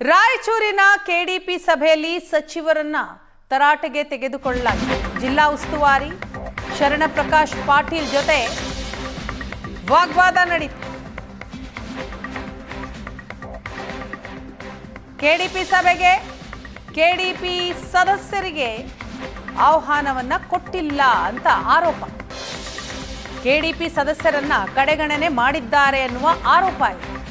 ರಾಯಚೂರಿನ ಕೆಡಿಪಿ ಸಭೆಯಲ್ಲಿ ಸಚಿವರನ್ನ ತರಾಟೆಗೆ ತೆಗೆದುಕೊಳ್ಳಲಾಗಿದೆ. ಜಿಲ್ಲಾ ಉಸ್ತುವಾರಿ ಶರಣಪ್ರಕಾಶ್ ಪಾಟೀಲ್ ಜೊತೆ ವಾಗ್ವಾದ ನಡೀತು. ಕೆಡಿಪಿ ಸಭೆಗೆ ಕೆಡಿಪಿ ಸದಸ್ಯರಿಗೆ ಆಹ್ವಾನವನ್ನ ಕೊಟ್ಟಿಲ್ಲ ಅಂತ ಆರೋಪ. ಕೆಡಿಪಿ ಸದಸ್ಯರನ್ನ ಕಡೆಗಣನೆ ಮಾಡಿದ್ದಾರೆ ಎನ್ನುವ ಆರೋಪ ಇದೆ.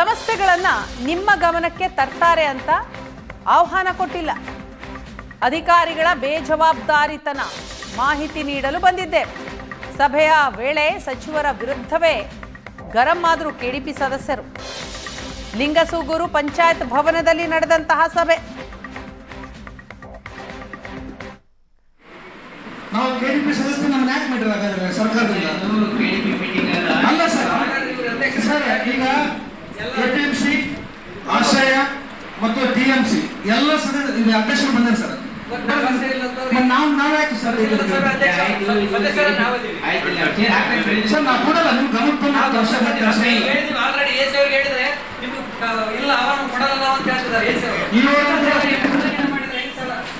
ಸಮಸ್ಯೆಗಳನ್ನ ನಿಮ್ಮ ಗಮನಕ್ಕೆ ತರ್ತಾರೆ ಅಂತ ಆಹ್ವಾನ ಕೊಟ್ಟಿಲ್ಲ. ಅಧಿಕಾರಿಗಳ ಬೇಜವಾಬ್ದಾರಿತನ ಮಾಹಿತಿ ನೀಡಲು ಬಂದಿದ್ದೆ. ಸಭೆಯ ವೇಳೆ ಸಚಿವರ ವಿರುದ್ಧವೇ ಗರಂ ಆದರೂ ಕೆಡಿಪಿ ಸದಸ್ಯರು. ಲಿಂಗಸೂಗೂರು ಪಂಚಾಯತ್ ಭವನದಲ್ಲಿ ನಡೆದಂತಹ ಸಭೆ. ಮತ್ತು ಟಿಎಂಸಿ ಎಲ್ಲ ಸದಸ್ಯ ಇದು ಅಧ್ಯಕ್ಷರು ಬಂದಾರೆ ಸರ್. ನಾವು ನಾವು ಯಾಕೆ ಸರ್ ಸರ್ ನಾವು ಕೊಡಲ್ಲ ನಿಮ್ಗೆ ಗಮನಕ್ಕೆ ಬಂದ ವರ್ಷ ಹೇಳಿದ್ರೆ ನಿಮ್ಗೆ ಇಲ್ಲ ಅವನು ಕೊಡಲ್ಲ ಅಂತ ಹೇಳ್ತಿದ್ದಾರೆ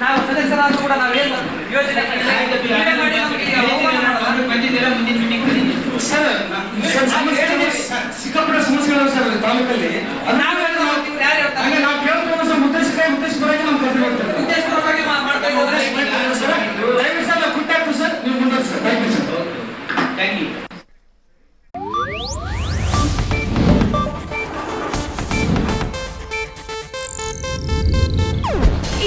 ನಾವು ಸದಸ್ಯರಾದ್ರೂ ಕೂಡ ನಾವು ಏನು ಯೋಜನೆ. ಸರ್ ಸಿಕ್ಕಾಪಟ್ಟೆ ಸಮಸ್ಯೆಗಳು ಸರ್ ತಾಲೂಕಲ್ಲಿ. ನಾವು